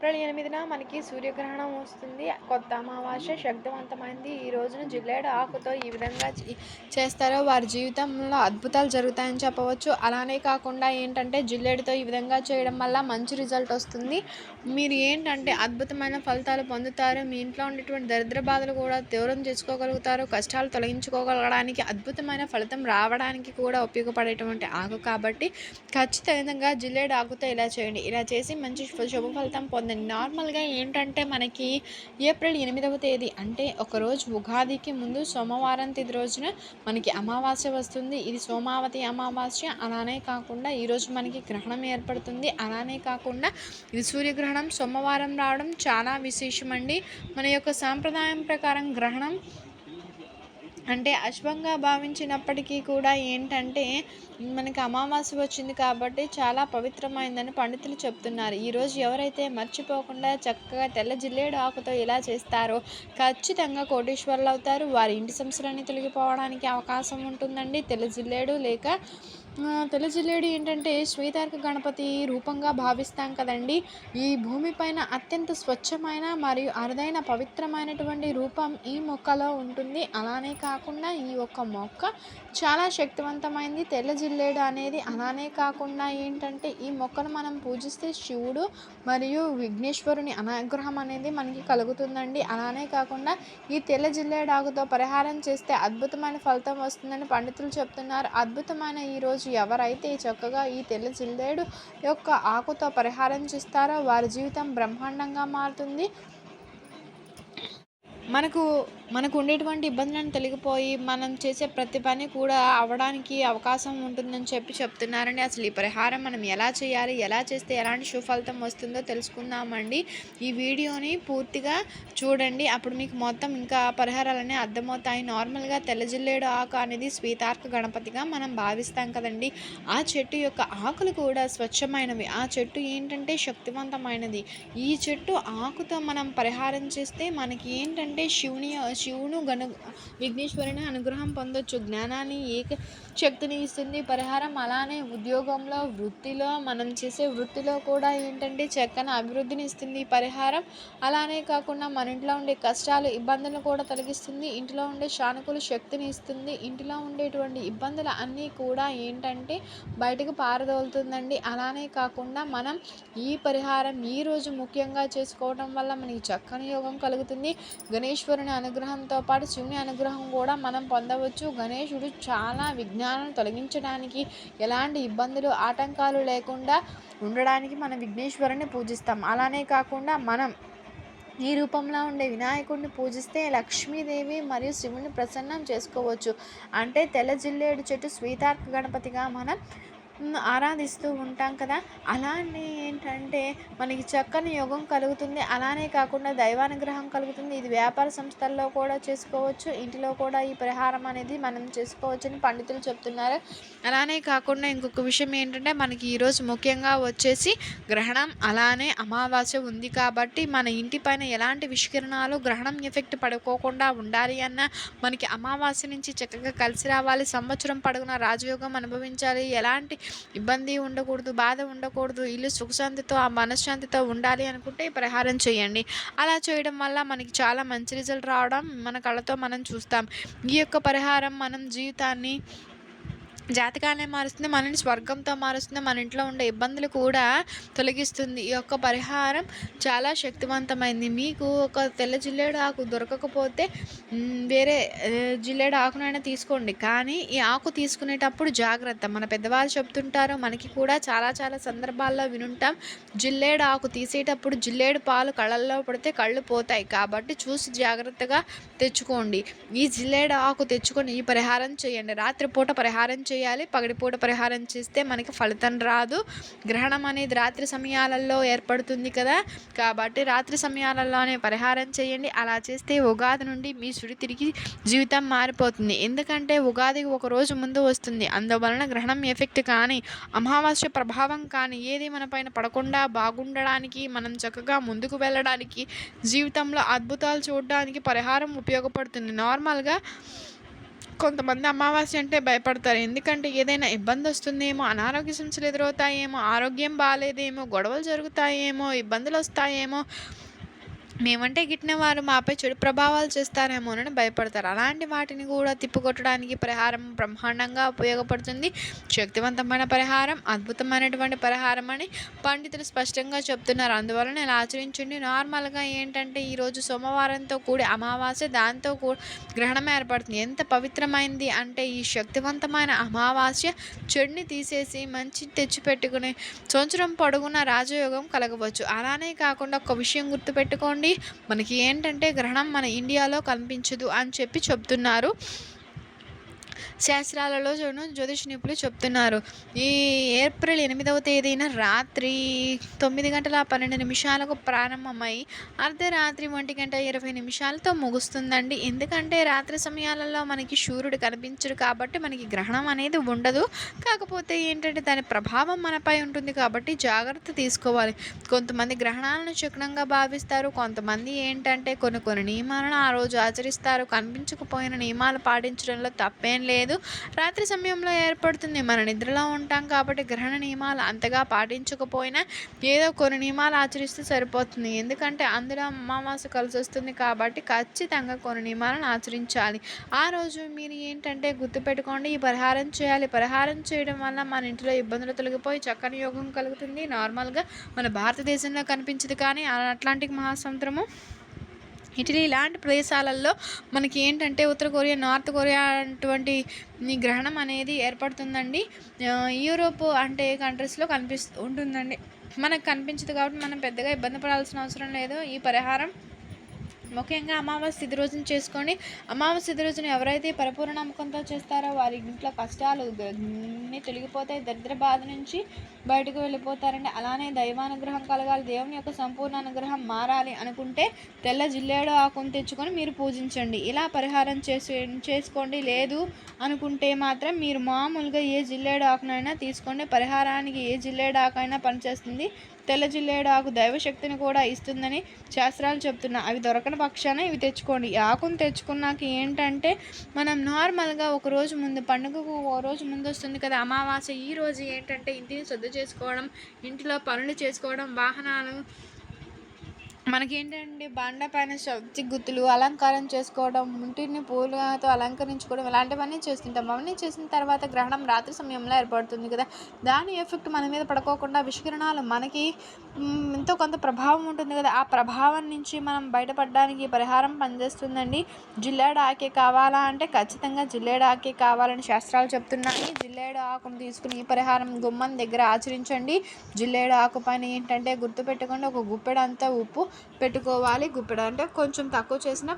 April ఎనిమిదిన మనకి సూర్యగ్రహణం వస్తుంది. కొత్త అమావాస్య శక్తివంతమైంది. ఈ రోజున జిల్లేడు ఆకుతో ఈ విధంగా చేస్తారో వారి జీవితంలో అద్భుతాలు జరుగుతాయని చెప్పవచ్చు. అలానే కాకుండా ఏంటంటే జిల్లేడుతో ఈ విధంగా చేయడం వల్ల మంచి రిజల్ట్ వస్తుంది. మీరు ఏంటంటే అద్భుతమైన ఫలితాలు పొందుతారు. మీ ఇంట్లో ఉండేటువంటి దరిద్ర బాధలు కూడా దూరం చేసుకోగలుగుతారు. కష్టాలు తొలగించుకోగలగడానికి అద్భుతమైన ఫలితం రావడానికి కూడా ఉపయోగపడేటువంటి ఆకు కాబట్టి ఖచ్చితంగా జిల్లేడు ఆకుతో ఇలా చేయండి. ఇలా చేసి మంచి శుభ ఫలితం పొందండి నార్మల్గా ఏంటంటే మనకి ఏప్రిల్ ఎనిమిదవ తేదీ అంటే ఒకరోజు ఉగాదికి ముందు సోమవారం తిది రోజున మనకి అమావాస్య వస్తుంది. ఇది సోమావతి అమావాస్య అలానే కాకుండా ఈరోజు మనకి గ్రహణం ఏర్పడుతుంది. అలానే కాకుండా ఇది సూర్యగ్రహణం సోమవారం రావడం చాలా విశేషమండి. మన యొక్క సాంప్రదాయం ప్రకారం గ్రహణం అంటే అశుభంగా భావించినప్పటికీ కూడా ఏంటంటే మనకి అమావాస్య వచ్చింది కాబట్టి చాలా పవిత్రమైందని పండితులు చెప్తున్నారు. ఈరోజు ఎవరైతే మర్చిపోకుండా చక్కగా తెల్ల జిల్లేడు ఆకుతో ఇలా చేస్తారో ఖచ్చితంగా కోటీశ్వర్లు అవుతారు. వారి ఇంటి సమస్యలన్నీ తొలగిపోవడానికి అవకాశం ఉంటుందండి. తెల్ల జిల్లేడు లేక జిల్లేడు ఏంటంటే శ్వేతార్క గణపతి రూపంగా భావిస్తాం కదండి. ఈ భూమిపైన అత్యంత స్వచ్ఛమైన మరియు అరుదైన పవిత్రమైనటువంటి రూపం ఈ మొక్కలో ఉంటుంది. అలానే కాకుండా ఈ ఒక్క మొక్క చాలా శక్తివంతమైంది. తెల్ల జిల్లేడు అనేది అలానే కాకుండా ఏంటంటే ఈ మొక్కను మనం పూజిస్తే శివుడు మరియు విఘ్నేశ్వరుని అనుగ్రహం అనేది మనకి కలుగుతుందండి. అలానే కాకుండా ఈ తెల్ల జిల్లేడాకుతో పరిహారం చేస్తే అద్భుతమైన ఫలితం వస్తుందని పండితులు చెప్తున్నారు. అద్భుతమైన ఈరోజు ఎవరైతే చక్కగా ఈ తెల్ల చిల్లేడు యొక్క ఆకుతో పరిహారం చేస్తారో వారి జీవితం బ్రహ్మాండంగా మారుతుంది. మనకు మనకు ఉండేటువంటి ఇబ్బందులను తొలగిపోయి మనం చేసే ప్రతి పని కూడా అవడానికి అవకాశం ఉంటుందని చెప్పి చెప్తున్నారండి. అసలు ఈ పరిహారం మనం ఎలా చేయాలి ఎలా చేస్తే ఎలాంటి సుఫలితం వస్తుందో తెలుసుకుందామండి. ఈ వీడియోని పూర్తిగా చూడండి. అప్పుడు మీకు మొత్తం ఇంకా పరిహారాలనే అర్థమవుతాయి. నార్మల్గా తెల్లజిల్లేడు ఆకు అనేది స్వీతార్క గణపతిగా మనం భావిస్తాం కదండి. ఆ చెట్టు యొక్క ఆకులు కూడా స్వచ్ఛమైనవి. ఆ చెట్టు ఏంటంటే శక్తివంతమైనది. ఈ చెట్టు ఆకుతో మనం పరిహారం చేస్తే మనకి ఏంటంటే శివుని శివును గణ విఘ్నేశ్వరుని అనుగ్రహం పొందొచ్చు. జ్ఞానాన్ని ఏక శక్తిని ఇస్తుంది. పరిహారం అలానే ఉద్యోగంలో వృత్తిలో మనం చేసే వృత్తిలో కూడా ఏంటంటే చక్కని అభివృద్ధిని ఇస్తుంది. పరిహారం అలానే కాకుండా మన ఇంట్లో ఉండే కష్టాలు ఇబ్బందులు కూడా తొలగిస్తుంది. ఇంట్లో ఉండే సానుకూల శక్తిని ఇస్తుంది. ఇంటిలో ఉండేటువంటి ఇబ్బందులు అన్నీ కూడా ఏంటంటే బయటకు పారదోలుతుందండి. అలానే కాకుండా మనం ఈ పరిహారం ఈరోజు ముఖ్యంగా చేసుకోవడం వల్ల మనకి చక్కని యోగం కలుగుతుంది. గణేశ్వరుని అనుగ్రహం అనుగ్రహంతో పాటు శివుని అనుగ్రహం కూడా మనం పొందవచ్చు. గణేశుడు చాలా విజ్ఞానం తొలగించడానికి ఎలాంటి ఇబ్బందులు ఆటంకాలు లేకుండా ఉండడానికి మనం విఘ్నేశ్వరుని పూజిస్తాం. అలానే కాకుండా మనం ఈ రూపంలో ఉండే వినాయకుడిని పూజిస్తే లక్ష్మీదేవి మరియు శివుని ప్రసన్నం చేసుకోవచ్చు. అంటే తెల్ల జిల్లేడు చెట్టు స్వీతార్క గణపతిగా మనం ఆరాధిస్తూ ఉంటాం కదా. అలానే ఏంటంటే మనకి చక్కని యోగం కలుగుతుంది. అలానే కాకుండా దైవానుగ్రహం కలుగుతుంది. ఇది వ్యాపార సంస్థల్లో కూడా చేసుకోవచ్చు. ఇంటిలో కూడా ఈ పరిహారం అనేది మనం చేసుకోవచ్చు అని పండితులు చెప్తున్నారు. అలానే కాకుండా ఇంకొక విషయం ఏంటంటే మనకి ఈరోజు ముఖ్యంగా వచ్చేసి గ్రహణం. అలానే అమావాస్య ఉంది కాబట్టి మన ఇంటి పైన ఎలాంటి విష్కిరణాలు గ్రహణం ఎఫెక్ట్ పడుకోకుండా ఉండాలి అన్న మనకి అమావాస్య నుంచి చక్కగా కలిసి రావాలి. సంవత్సరం పడుగున రాజయోగం అనుభవించాలి. ఎలాంటి ఇబ్బంది ఉండకూడదు బాధ ఉండకూడదు ఇల్లు సుఖశాంతితో ఆ మనశ్శాంతితో ఉండాలి అనుకుంటే పరిహారం చేయండి. అలా చేయడం వల్ల మనకి చాలా మంచి రిజల్ట్ రావడం మన కళ్ళతో మనం చూస్తాం. ఈ యొక్క పరిహారం మనం జీవితాన్ని జాతకాన్ని మారుస్తుంది మనని స్వర్గంతో మారుస్తుంది మన ఇంట్లో ఉండే ఇబ్బందులు కూడా తొలగిస్తుంది. ఈ యొక్క పరిహారం చాలా శక్తివంతమైంది. మీకు ఒక తెల్ల జిల్లేడు ఆకు దొరకకపోతే వేరే జిల్లేడు ఆకునైనా తీసుకోండి. కానీ ఈ ఆకు తీసుకునేటప్పుడు జాగ్రత్త. మన పెద్దవాళ్ళు చెప్తుంటారు మనకి కూడా చాలా చాలా సందర్భాల్లో వినుంటాం. జిల్లేడు ఆకు తీసేటప్పుడు జిల్లేడు పాలు కళ్ళల్లో పడితే కళ్ళు పోతాయి. కాబట్టి చూసి జాగ్రత్తగా తెచ్చుకోండి. ఈ జిల్లేడు ఆకు తెచ్చుకొని ఈ పరిహారం చేయండి. రాత్రిపూట పరిహారం చేయండి. చేయాలి. పగటిపూట పరిహారం చేస్తే మనకి ఫలితం రాదు. గ్రహణం అనేది రాత్రి సమయాలలో ఏర్పడుతుంది కదా. కాబట్టి రాత్రి సమయాలలోనే పరిహారం చేయండి. అలా చేస్తే ఉగాది నుండి మీ సుడి తిరిగి జీవితం మారిపోతుంది. ఎందుకంటే ఉగాది ఒక రోజు ముందు వస్తుంది. అందువలన గ్రహణం ఎఫెక్ట్ కానీ అమావాస్య ప్రభావం కానీ ఏది మన పైన పడకుండా బాగుండడానికి మనం చక్కగా ముందుకు వెళ్ళడానికి జీవితంలో అద్భుతాలు చూడడానికి పరిహారం ఉపయోగపడుతుంది. నార్మల్గా కొంతమంది అమావాస్య అంటే భయపడతారు. ఎందుకంటే ఏదైనా ఇబ్బంది వస్తుందేమో అనారోగ్య సమస్యలు ఎదురవుతాయేమో ఆరోగ్యం బాగాలేదేమో గొడవలు జరుగుతాయేమో ఇబ్బందులు వస్తాయేమో మేమంటే గిట్టిన వారు మాపై చెడు ప్రభావాలు చేస్తారేమోనని భయపడతారు. అలాంటి వాటిని కూడా తిప్పుకొట్టడానికి పరిహారం బ్రహ్మాండంగా ఉపయోగపడుతుంది. శక్తివంతమైన పరిహారం అద్భుతమైనటువంటి పరిహారం అని పండితులు స్పష్టంగా చెప్తున్నారు. అందువలన ఇలా ఆచరించండి నార్మల్గా ఏంటంటే ఈరోజు సోమవారంతో కూడి అమావాస్య దాంతో కూడా గ్రహణం ఏర్పడుతుంది. ఎంత పవిత్రమైంది అంటే ఈ శక్తివంతమైన అమావాస్య చెడుని తీసేసి మంచి తెచ్చిపెట్టుకుని సంవత్సరం పొడుగున రాజయోగం కలగవచ్చు. అలానే కాకుండా ఒక విషయం గుర్తుపెట్టుకోండి. మనకి ఏంటంటే గ్రహణం మన ఇండియాలో కనిపించదు అని చెప్పి చెప్తున్నారు. శాస్త్రాలలో చూడు జ్యోతిష నిపుణులు చెప్తున్నారు. ఈ ఏప్రిల్ ఎనిమిదవ తేదీన రాత్రి తొమ్మిది గంటల పన్నెండు నిమిషాలకు ప్రారంభమై అర్ధరాత్రి ఒంటి గంట ఇరవై నిమిషాలతో ముగుస్తుందండి. ఎందుకంటే రాత్రి సమయాలలో మనకి సూర్యుడు కనిపించడు కాబట్టి మనకి గ్రహణం అనేది ఉండదు. కాకపోతే ఏంటంటే దాని ప్రభావం మనపై ఉంటుంది కాబట్టి జాగ్రత్త తీసుకోవాలి. కొంతమంది గ్రహణాలను చక్రంగా భావిస్తారు. కొంతమంది ఏంటంటే కొన్ని కొన్ని నియమాలను ఆ రోజు ఆచరిస్తారు. కనిపించకపోయిన నియమాలు పాటించడంలో తప్పేం లేదు. రాత్రి సమయంలో ఏర్పడుతుంది. మన నిద్రలో ఉంటాం కాబట్టి గ్రహణ నియమాలు అంతగా పాటించకపోయినా ఏదో కొన్ని నియమాలు ఆచరిస్తే సరిపోతుంది. ఎందుకంటే అందులో అమావాస్య కలిసి వస్తుంది కాబట్టి ఖచ్చితంగా కొన్ని నియమాలను ఆచరించాలి. ఆ రోజు మీరు ఏంటంటే గుర్తుపెట్టుకోండి ఈ పరిహారం చేయాలి. పరిహారం చేయడం వల్ల మన ఇంట్లో ఇబ్బందులు తొలగిపోయి చక్కని యోగం కలుగుతుంది. నార్మల్గా మన భారతదేశంలో కనిపించదు కానీ అట్లాంటిక్ మహాసముద్రము ఇటలీ ఇలాంటి ప్రదేశాలలో మనకి ఏంటంటే ఉత్తర కొరియా నార్త్ కొరియా అటువంటి ఈ గ్రహణం అనేది ఏర్పడుతుందండి. యూరోప్ అంటే కంట్రీస్లో కనిపిస్తూ ఉంటుందండి. మనకు కనిపించదు కాబట్టి మనం పెద్దగా ఇబ్బంది పడాల్సిన అవసరం లేదు. ఈ పరిహారం ముఖ్యంగా అమావాస్య తిథి రోజున చేసుకోండి అమావాస్య తిథి రోజున ఎవరైతే పరిపూర్ణ నమ్మకంతో చేస్తారో వారి ఇంట్లో కష్టాలు అన్నీ తొలగిపోతాయి దరిద్ర బాధ నుంచి బయటకు వెళ్ళిపోతారండి. అలానే దైవానుగ్రహం కలగాలి దేవుని యొక్క సంపూర్ణ అనుగ్రహం మారాలి అనుకుంటే తెల్ల జిల్లేడు ఆకును తెచ్చుకొని మీరు పూజించండి. ఇలా పరిహారం చేసు చేసుకోండి. లేదు అనుకుంటే మాత్రం మీరు మామూలుగా ఏ జిల్లేడు ఆకునైనా తీసుకోండి. పరిహారానికి ఏ జిల్లేడు ఆకైనా పనిచేస్తుంది. తెల్ల జిల్లేడు ఆకు దైవశక్తిని కూడా ఇస్తుందని శాస్త్రాలు చెప్తున్నా. అవి దొరకని పక్షాన ఇవి తెచ్చుకోండి. ఆకును తెచ్చుకున్నాక ఏంటంటే మనం నార్మల్గా ఒక రోజు ముందు పండుగకు ఓ రోజు ముందు వస్తుంది కదా అమావాస్య ఈ రోజు ఏంటంటే ఇంటిని శుద్ధ చేసుకోవడం ఇంటిలో పనులు చేసుకోవడం వాహనాలు మనకేంటంటే బండ పైన శక్తి గుర్తులు అలంకారం చేసుకోవడం ఇంటిని పూలతో అలంకరించుకోవడం ఇలాంటివన్నీ చేస్తుంటాం. అవన్నీ చేసిన తర్వాత గ్రహణం రాత్రి సమయంలో ఏర్పడుతుంది కదా. దాని ఎఫెక్ట్ మన మీద పడుకోకుండా విషకిరణాలు మనకి ఎంతో కొంత ప్రభావం ఉంటుంది కదా. ఆ ప్రభావం నుంచి మనం బయటపడడానికి పరిహారం పనిచేస్తుందండి. జిల్లేడు ఆకే కావాలా అంటే ఖచ్చితంగా జిల్లేడు ఆకే కావాలని శాస్త్రాలు చెప్తున్నాయి. జిల్లేడు ఆకును తీసుకుని ఈ పరిహారం గుమ్మం దగ్గర ఆచరించండి. జిల్లేడు ఆకు పైన ఏంటంటే గుర్తుపెట్టుకోండి ఒక గుప్పెడంతా ఉప్పు పెట్టుకోవాలి గుప్పెడు. అంటే కొంచెం తక్కువ చేసిన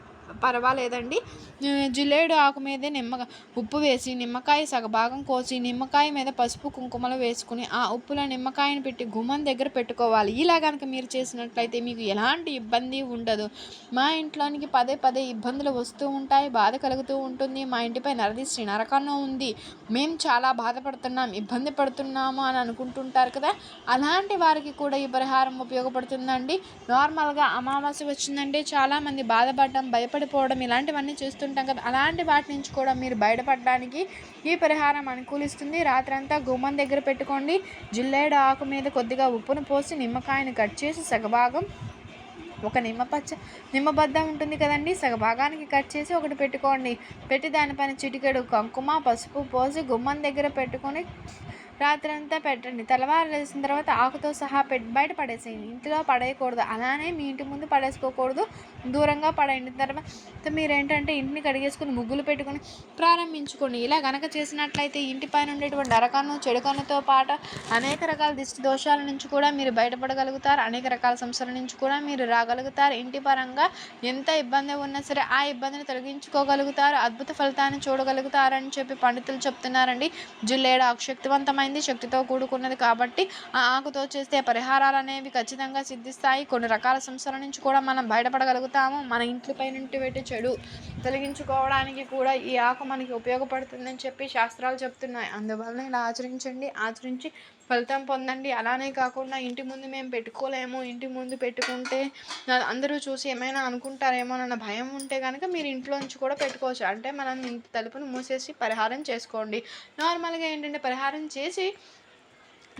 పర్వాలేదండి. జులేడు జిల్లేడు ఆకు మీదే నిమ్మ ఉప్పు వేసి నిమ్మకాయ సగభాగం కోసి నిమ్మకాయ మీద పసుపు కుంకుమలు వేసుకుని ఆ ఉప్పులో నిమ్మకాయని పెట్టి గుమ్మం దగ్గర పెట్టుకోవాలి. ఇలా కనుక మీరు చేసినట్లయితే మీకు ఎలాంటి ఇబ్బంది ఉండదు. మా ఇంట్లోనికి పదే పదే ఇబ్బందులు వస్తూ ఉంటాయి బాధ కలుగుతూ ఉంటుంది. మా ఇంటిపై నరదిష్టి నరకన్నం ఉంది. మేము చాలా బాధపడుతున్నాం ఇబ్బంది పడుతున్నాము అని అనుకుంటుంటారు కదా! అలాంటి వారికి కూడా ఈ పరిహారం ఉపయోగపడుతుందండి. నార్మల్గా అమావాస్య వచ్చిందంటే చాలామంది బాధపడడం పడిపోవడం ఇలాంటివన్నీ చూస్తుంటాం కదా అలాంటి వాటి నుంచి కూడా మీరు బయటపడడానికి ఈ పరిహారం అనుకూలిస్తుంది. రాత్రంతా గుమ్మం దగ్గర పెట్టుకోండి. జిల్లేడు ఆకు మీద కొద్దిగా ఉప్పును పోసి నిమ్మకాయను కట్ చేసి సగభాగం ఒక నిమ్మపచ్చ నిమ్మబద్ద ఉంటుంది కదండి సగభాగానికి కట్ చేసి ఒకటి పెట్టుకోండి. పెట్టి దానిపైన చిటికెడు కుంకుమ పసుపు పోసి గుమ్మం దగ్గర పెట్టుకొని రాత్రంతా పెట్టండి. తెల్లవారు లేచిన తర్వాత ఆకుతో సహా పెట్ బయట పడేసేయండి. ఇంట్లో పడేయకూడదు. అలానే మీ ఇంటి ముందు పడేసుకోకూడదు. దూరంగా పడేయండి. తర్వాత మీరు ఏంటంటే ఇంటిని కడిగేసుకుని ముగ్గులు పెట్టుకొని ప్రారంభించుకోండి. ఇలా గనక చేసినట్లయితే ఇంటి పైన ఉండేటువంటి నరకను చెడుకన్నుతో పాటు అనేక రకాల దిష్టి దోషాల నుంచి కూడా మీరు బయటపడగలుగుతారు. అనేక రకాల సమస్యల నుంచి కూడా మీరు రాగలుగుతారు. ఇంటి పరంగా ఎంత ఇబ్బంది ఉన్నా సరే ఆ ఇబ్బందిని తొలగించుకోగలుగుతారు. అద్భుత ఫలితాన్ని చూడగలుగుతారని చెప్పి పండితులు చెప్తున్నారండి. జిల్లేడు అక్షక్తివంతమైన శక్తివంతమైంది శక్తితో కూడుకున్నది కాబట్టి ఆ ఆకుతో చేస్తే పరిహారాలు అనేవి ఖచ్చితంగా సిద్ధిస్తాయి. కొన్ని రకాల సమస్యల నుంచి కూడా మనం బయటపడగలుగుతాము. మన ఇంట్లపై నుండి పెట్టి చెడు తొలగించుకోవడానికి కూడా ఈ ఆకు మనకి ఉపయోగపడుతుందని చెప్పి శాస్త్రాలు చెప్తున్నాయి. అందువలన ఇలా ఆచరించండి ఆచరించి ఫలితం పొందండి. అలానే కాకుండా ఇంటి ముందు మేము పెట్టుకోలేము. ఇంటి ముందు పెట్టుకుంటే అందరూ చూసి ఏమైనా అనుకుంటారేమో అన్న భయం ఉంటే కనుక మీరు ఇంట్లోంచి కూడా పెట్టుకోవచ్చు. అంటే మనం ఇంటి తలుపును మూసేసి పరిహారం చేసుకోండి. నార్మల్గా ఏంటంటే పరిహారం చేసి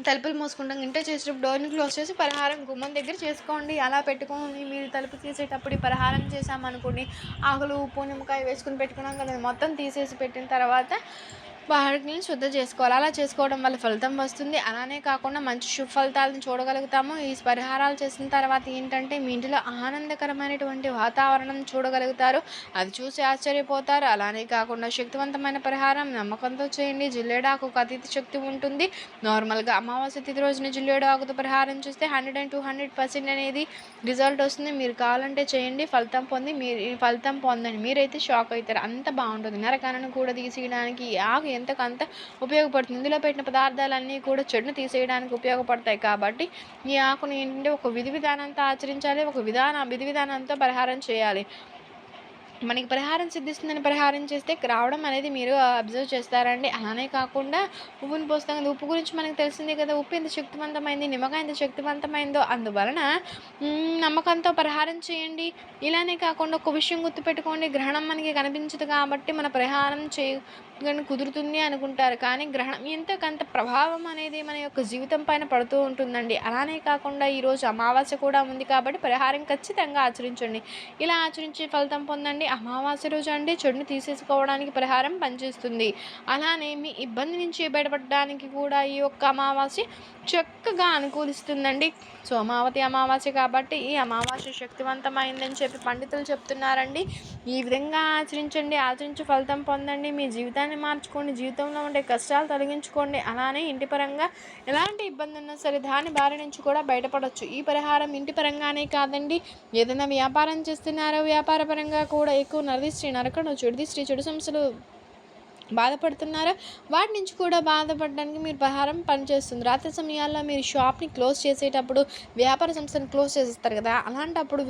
తలుపులు మూసుకుంటాం. ఇంటే చేసేటప్పుడు డోర్ని క్లోజ్ చేసి పరిహారం గుమ్మం దగ్గర చేసుకోండి. అలా పెట్టుకొని మీరు తలుపు తీసేటప్పుడు పరిహారం చేసామనుకోండి ఆకులు ఉప్పు నిమ్మకాయ వేసుకుని పెట్టుకున్నాం కదా మొత్తం తీసేసి పెట్టిన తర్వాత వాటిని శుద్ధ చేసుకోవాలి. అలా చేసుకోవడం వల్ల ఫలితం వస్తుంది. అలానే కాకుండా మంచి శుభ ఫలితాలను చూడగలుగుతాము. ఈ పరిహారాలు చేసిన తర్వాత ఏంటంటే మీ ఇంటిలో ఆనందకరమైనటువంటి వాతావరణం చూడగలుగుతారు. అది చూసి ఆశ్చర్యపోతారు. అలానే కాకుండా శక్తివంతమైన పరిహారం నమ్మకంతో చేయండి. జిల్లేడాకు అతీత శక్తి ఉంటుంది. నార్మల్గా అమావాస్య తిథి రోజున జిల్లేడాకుతో పరిహారం చేస్తే hundred and two hundred percent అనేది రిజల్ట్ వస్తుంది. మీరు కావాలంటే చేయండి. ఫలితం పొంది మీరు ఈ ఫలితం పొందండి. మీరైతే షాక్ అవుతారు. అంత బాగుంటుంది. నరకాలను కూడా తీసేయడానికి ఆకు ఎంతకంత ఉపయోగపడుతుంది. ఇందులో పెట్టిన పదార్థాలన్నీ కూడా చెడును తీసేయడానికి ఉపయోగపడతాయి కాబట్టి ఈ ఆకుని ఏంటంటే ఒక విధి విధానంతో ఆచరించాలి ఒక విధాన విధి విధానంతో పరిహారం చేయాలి. మనకి పరిహారం సిద్ధిస్తుందని పరిహారం చేస్తే రావడం అనేది మీరు అబ్జర్వ్ చేస్తారండి. అలానే కాకుండా ఉప్పుని పోస్తాం కదా ఉప్పు గురించి మనకు తెలిసిందే కదా ఉప్పు ఎంత శక్తివంతమైంది నిమ్మకాయ ఎంత శక్తివంతమైందో అందువలన నమ్మకంతో పరిహారం చేయండి. ఇలానే కాకుండా ఒక విషయం గుర్తుపెట్టుకోండి గ్రహణం మనకి కనిపించదు కాబట్టి మన పరిహారం చేయ కుదురుతుంది అనుకుంటారు. కానీ గ్రహణం ఎంతకంత ప్రభావం అనేది మన యొక్క జీవితం పైన పడుతూ ఉంటుందండి. అలానే కాకుండా ఈరోజు అమావాస్య కూడా ఉంది కాబట్టి పరిహారం ఖచ్చితంగా ఆచరించండి. ఇలా ఆచరించి ఫలితం పొందండి. అమావాస్య రోజు అంటే చెడుని తీసేసుకోవడానికి పరిహారం పనిచేస్తుంది. అలానే మీ ఇబ్బంది నుంచి బయటపడడానికి కూడా ఈ యొక్క అమావాస్య చక్కగా అనుకూలిస్తుందండి. సోమావతి అమావాస్య కాబట్టి ఈ అమావాస్య శక్తివంతమైందని చెప్పి పండితులు చెప్తున్నారండి. ఈ విధంగా ఆచరించండి ఆచరించి ఫలితం పొందండి మీ జీవితాన్ని మార్చుకోండి జీవితంలో ఉండే కష్టాలు తొలగించుకోండి. అలానే ఇంటి పరంగా ఎలాంటి ఇబ్బంది ఉన్నా సరే దాని బారి నుంచి కూడా బయటపడవచ్చు ఈ పరిహారం ఇంటి పరంగానే కాదండి. ఏదైనా వ్యాపారం చేస్తున్నారో వ్యాపార పరంగా కూడా ఎక్కువ నరదిష్టి నరకడం స్త్రీ చెడు సమస్యలు బాధపడుతున్నారా? వాటి నుంచి కూడా బాధపడడానికి మీరు పరిహారం పనిచేస్తుంది. రాత్రి సమయాల్లో మీరు షాప్ని క్లోజ్ చేసేటప్పుడు వ్యాపార సంస్థను క్లోజ్ చేసేస్తారు కదా. అలాంటప్పుడు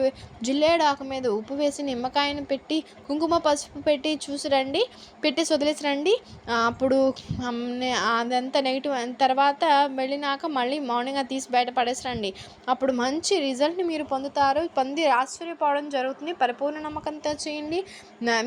జిల్లేడు ఆకు మీద ఉప్పు వేసి నిమ్మకాయను పెట్టి కుంకుమ పసుపు పెట్టి చూసి రండి పెట్టి వదిలేసి రండి. అప్పుడు అదంతా నెగిటివ్ అయిన తర్వాత వెళ్ళినాక మళ్ళీ మార్నింగ్ అది తీసి బయట పడేసి రండి. అప్పుడు మంచి రిజల్ట్ని మీరు పొందుతారు. పొంది ఆశ్చర్యపోవడం జరుగుతుంది. పరిపూర్ణ నమ్మకంతో చేయండి.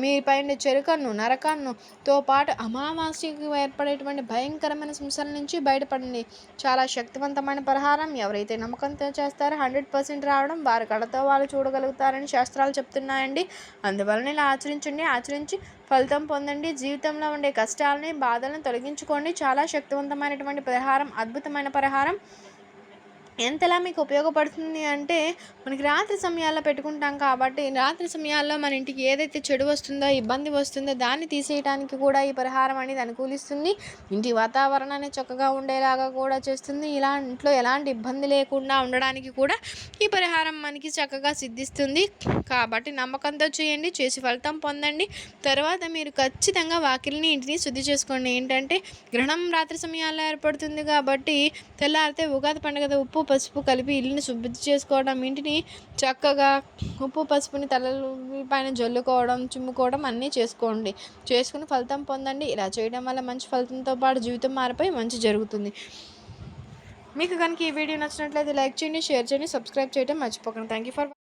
మీ పైన చెరుకన్ను నరకన్నుతో పాటు అమావాస్యకు ఏర్పడేటువంటి భయంకరమైన సమస్యల నుంచి బయటపడండి. చాలా శక్తివంతమైన పరిహారం. ఎవరైతే నమ్మకంతో చేస్తారో హండ్రెడ్ పర్సెంట్ రావడం వారి కళతో వాళ్ళు చూడగలుగుతారని శాస్త్రాలు చెప్తున్నాయండి. అందువలన ఇలా ఆచరించండి. ఆచరించి ఫలితం పొందండి. జీవితంలో ఉండే కష్టాలని బాధలను తొలగించుకోండి. చాలా శక్తివంతమైనటువంటి పరిహారం అద్భుతమైన పరిహారం. ఎంతలా మీకు ఉపయోగపడుతుంది అంటే మనకి రాత్రి సమయాల్లో పెట్టుకుంటాం కాబట్టి రాత్రి సమయాల్లో మన ఇంటికి ఏదైతే చెడు వస్తుందో ఇబ్బంది వస్తుందో దాన్ని తీసేయడానికి కూడా ఈ పరిహారం అనేది అనుకూలిస్తుంది. ఇంటి వాతావరణాన్ని చక్కగా ఉండేలాగా కూడా చేస్తుంది. ఇలా ఇంట్లో ఎలాంటి ఇబ్బంది లేకుండా ఉండడానికి కూడా ఈ పరిహారం మనకి చక్కగా సిద్ధిస్తుంది. కాబట్టి నమ్మకంతో చేయండి చేసి ఫలితం పొందండి. తర్వాత మీరు ఖచ్చితంగా వాకిలిని ఇంటిని శుద్ధి చేసుకోండి. ఏంటంటే గ్రహణం రాత్రి సమయాల్లో ఏర్పడుతుంది కాబట్టి తెల్లారితే ఉగాది పండుగ ఉప్పు పసుపు కలిపి ఇల్లుని శుద్ధి చేసుకోవడం ఇంటిని చక్కగా ఉప్పు పసుపుని తలలు పైన జల్లుకోవడం చిమ్ముకోవడం అన్నీ చేసుకోండి. చేసుకుని ఫలితం పొందండి. ఇలా చేయడం వల్ల మంచి ఫలితంతో పాటు జీవితం మారిపోయి మంచి జరుగుతుంది. మీకు కనుక ఈ వీడియో నచ్చినట్లయితే లైక్ చేయండి షేర్ చేయండి సబ్స్క్రైబ్ చేయడం మర్చిపోకండి. Thank you for